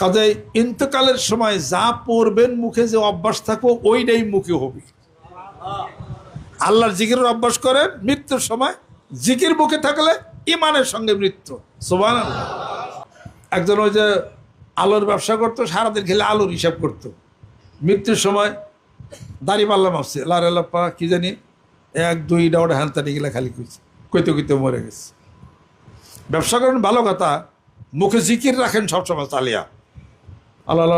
কাজে ইন্তকালের সময় যা পড়বেন মুখে যে অভ্যাস থাকব, ওইটাই মুখে হবে। আল্লাহর জিকিরের অভ্যাস করেন মৃত্যুর সময় জিকির মুখে থাকলে ইমানের সঙ্গে মৃত্যু। সোবান একজন ওই যে আলোর ব্যবসা করতো, সারাদিন খেলে আলোর হিসাব করতো। মৃত্যুর সময় দাড়ি পাল্লাম আসছে লারেলাপ্পা কি জানি? এক দুই ডাউটা হ্যান্তানি গেলে খালি কইছে। কইতে কইতে মরে গেছে। ব্যবসা করেন ভালো কথা, মুখে জিকির রাখেন সবসময় চালিয়া। আল্লাহ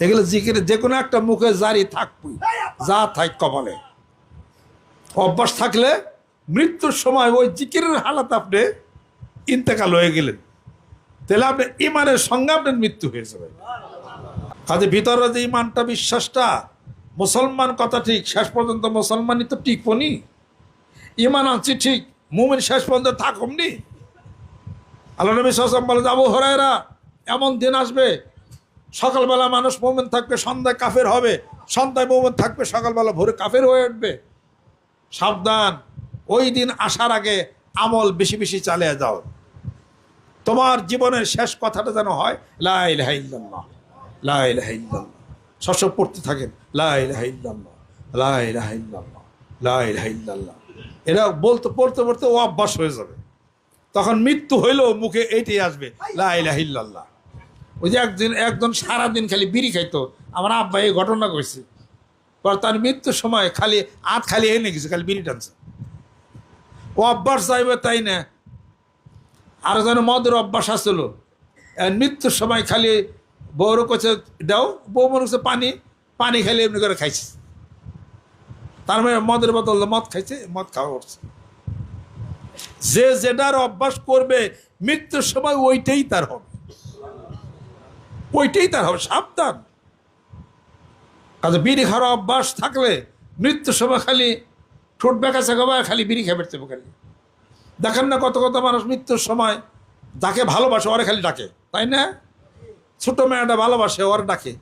এগুলো জিকির যে কোনো একটা মুখে জারি থাকবই। যা থাক কপালে। অভ্যাস থাকলে মৃত্যুর সময় ওই জিকিরের হালাত আপনি ইন্তেকাল হয়ে গেলেন। তাহলে আপনি ইমানের সঙ্গে আপনার মৃত্যু হয়ে যাবে। কাজে ভিতরে যে ইমানটা, বিশ্বাসটা, মুসলমান কথা ঠিক, শেষ পর্যন্ত মুসলমানই তো টিকবনি ইমান আনছি ঠিক, মুমিন শেষ পর্যন্ত থাকমনি আল্লাহ নবী সাসম বলে যাব হরাইরা এমন দিন আসবে, সকালবেলা মানুষ মোমেন থাকবে, সন্ধ্যায় কাফের হবে, সন্ধ্যায় মোমেন থাকবে, সকালবেলা ভোরে কাফের হয়ে উঠবে। সাবধান, ওই দিন আসার আগে আমল বেশি বেশি চালিয়ে যাও। তোমার জীবনের শেষ কথাটা যেন হয় লাইল্লাহ লাইল্লাহ শস্য পড়তে থাকেন লাইল্লাহ লাইল্লাহ লাইল্লাহ এরা বলতে, পড়তে পড়তে ও অভ্যাস হয়ে যাবে। তখন মৃত্যু হইলেও মুখে এইটাই আসবে লাইল্লাহ ওই যে একদিন, একজন সারাদিন খালি বিড়ি খাইতো। আমার আব্বা এই ঘটনা কইছে। পর তার মৃত্যুর সময় খালি আত খালি এনে গেছে, খালি বিড়ি টানছে। ও অভ্যাস যাইবে তাই না? আর যেন মদের অভ্যাস আসছিল আর মৃত্যুর সময় খালি বউর কাছে দাও, বউ মনে করছে পানি পানি খালি এমনি করে খাইছে। তার মানে মদের বদল মদ খাইছে, মদ খাওয়া করছে। যে যেটার অভ্যাস করবে, মৃত্যুর সময় ওইটাই তার হবে। ওইটাই তার হবে, সাবধান। কাজে বিড়ি খাওয়ার অভ্যাস থাকলে মৃত্যুর সময় খালি ঠোঁট বেঁকাছে গবা খালি বিড়ি খেয়ে বেড়তে খালি। দেখেন না কত কত মানুষ মৃত্যুর সময় যাকে ভালোবাসে, ওরে খালি ডাকে, তাই না? ছোট মেয়েটা ভালোবাসে, ওর ডাকে।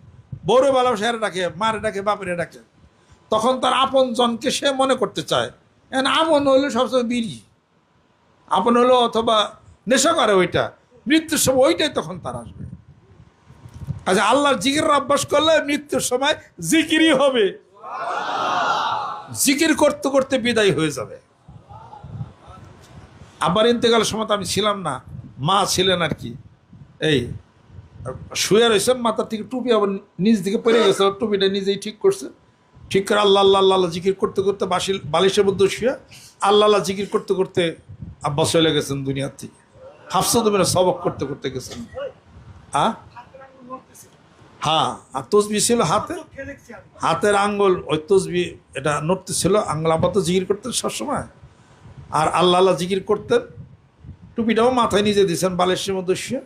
বউরে ভালোবাসে, এর ডাকে, মারে ডাকে, বাপেরে ডাকে। তখন তার আপন জনকে সে মনে করতে চায়। এখন আপন হলো সবসময় বিড়ি। আপন হলো অথবা নেশা করে ওইটা। মৃত্যুর সময় ওইটাই তখন তার আসবে। আচ্ছা আল্লাহর জিকির অভ্যাস করলে মৃত্যুর সময় জিকিরই হবে। জিকির করতে করতে বিদায় হয়ে যাবে। আবার ইন্তেকালের সময় তো আমি ছিলাম না। মা ছিলেন আর কি। এই শুয়ে রয়েছেন মাথার থেকে টুপি আবার নিজ দিকে পড়ে গেছে টুপিটা নিজেই ঠিক করছে। ঠিক করে আল্লাহ আল্লাহ আল্লাহ জিকির করতে করতে বাসিল বালিশের মধ্যে শুয়ে আল্লাহ আল্লাহ জিকির করতে করতে আব্বাস চলে গেছেন দুনিয়ার থেকে। হাফসা তুমি সবক করতে করতে গেছেন। হ্যাঁ হ্যাঁ আর তসবি ছিল হাতে। হাতের আঙ্গুল, ওই তসবি এটা নড়তে ছিল, আঙ্গুল আপাতত জিকির করতেন সবসময়। আর আল্লাহ আল্লাহ জিকির করতেন, টুপিটাও মাথায় নিজে দিয়েছেন, বালিশের মধ্যে শুয়ে।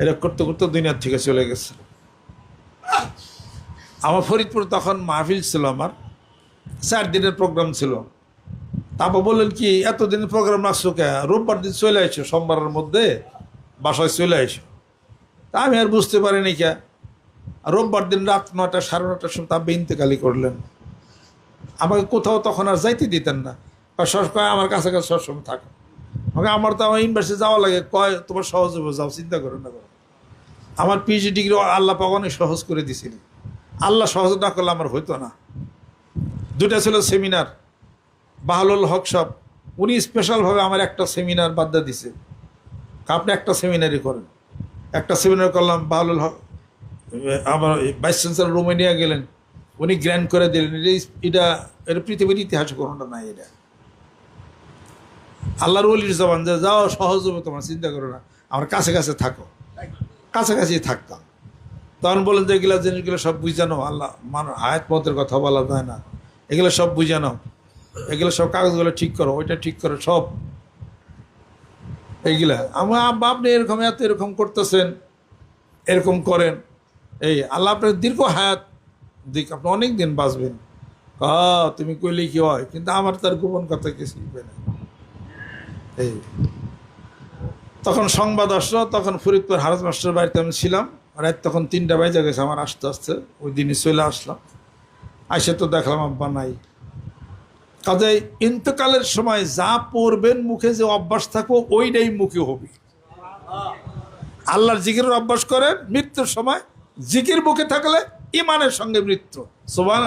এটা করতে করতে দুনিয়ার থেকে চলে গেছে। আমার ফরিদপুর তখন মাহফিল ছিল আমার। চার দিনের প্রোগ্রাম ছিল। তারপর বললেন কি, এতদিনের প্রোগ্রাম রাখছো কে? রোববার দিন চলে আসো সোমবারের মধ্যে বাসায় চলে আসো তা আমি আর বুঝতে পারিনি কে। রোববার দিন রাত নটা সাড়ে নটার সময় তাব্বে ইন্তেকালি করলেন। আমাকে কোথাও তখন আর যাইতে দিতেন না। বা সব কয় আমার কাছাকাছি সবসময় থাকো। আমাকে আমার তো আমার ইউনিভার্সিটি যাওয়া লাগে। কয়, তোমার সহজ হবে, যাও, চিন্তা করো না করো। আমার পিএইচডি ডিগ্রি আল্লাহ পাক অনেক সহজ করে দিছিল আল্লাহ সহজ না করলে আমার হইতো না। দুটা ছিল সেমিনার বাহালুল হক সব উনি স্পেশালভাবে আমার একটা সেমিনার বাদ্যা দিছে আপনি একটা সেমিনারই করেন। একটা সেমিনার করলাম, বাহালুল হক, আমার ভাইস চ্যান্সেলর রুমে নিয়ে গেলেন। উনি গ্র্যান্ড করে দিলেন। এটা এটা পৃথিবীর ইতিহাসে কোনোটা নাই এটা। আল্লাহর অলির জবান যে যাও, সহজ হবে তোমার, চিন্তা করো না। আমার কাছে কাছে থাকো। কাছাকাছি থাকতাম। তখন বলেন যে এগুলো জিনিসগুলো সব বুঝানো। আল্লাহ মানুষ হায়াত পথের কথা বলা যায় না। এগুলো সব বুঝানো। এগুলো সব কাগজগুলো ঠিক করো, ওইটা ঠিক করো, সব। এইগুলা। আমার আপনি এরকম, এত এরকম করতেছেন, এরকম করেন। এই আল্লাহ আপনার দীর্ঘ হায়াত দিক, আপনি অনেক দিন বাঁচবেন তুমি কইলে কি হয়? কিন্তু আমার তার গোপন কথা কি শিখবে না এই। তখন সংবাদ আসলো, তখন ফরিদপুর হারাজ মাস্টার বাড়িতে আমি ছিলাম। রাত তখন তিনটা বাজে গেছে, আমার আস্তে আস্তে। ওই দিনই চলে আসলাম। আসে তো দেখলাম, আব্বা নাই। কাজে ইন্তকালের সময় যা পড়বেন, মুখে যে অভ্যাস থাকব, ওইটাই মুখে হবে। আল্লাহর জিকিরের অভ্যাস করেন মৃত্যুর সময় জিকির মুখে থাকলে ইমানের সঙ্গে মৃত্যু। সোবান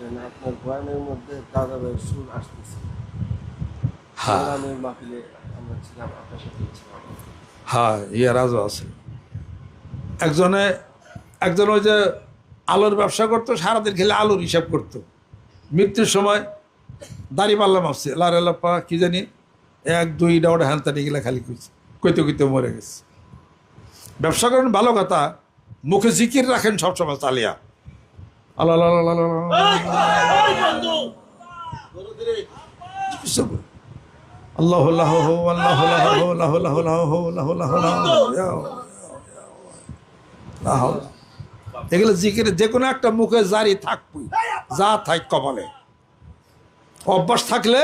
করতেছিলেন আপনার বয়ানের মধ্যে দাদা ভাইয়ের সুর আসতেছে। হ্যাঁ। আমি মাহফিলে আমরা ছিলাম আপনার সাথে ছিলাম। হ্যাঁ আছে। একজনে একজন ওই যে আলোর ব্যবসা করতো সারাদিন খেলে আলোর হিসাব করতো। মৃত্যুর সময় দাড়ি পাল্লা মাপছে লার লাপ্পা কি জানি এক দুই ডাউটা হ্যান্তানি গেলে খালি কইছে কইতে কইতে মরে গেছে। ব্যবসা করেন ভালো কথা মুখে জিকির রাখেন সবসময় চালিয়া এগুলো যে কোনো একটা মুখে জারি থাকবি যা থাক কপালে অভ্যাস থাকলে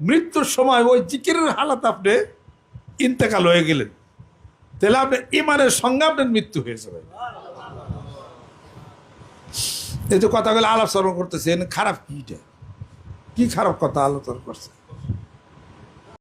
মৃত্যুর সময় ওই জিকিরের হালাত আপনি ইন্তেকাল হয়ে গেলেন তাহলে আপনি ইমানের সঙ্গে আপনার মৃত্যু হয়ে যাবে এই যে কথাগুলো আলোচনা করতেছেন খারাপ কীটা কী কি খারাপ কথা আলোচনা করছে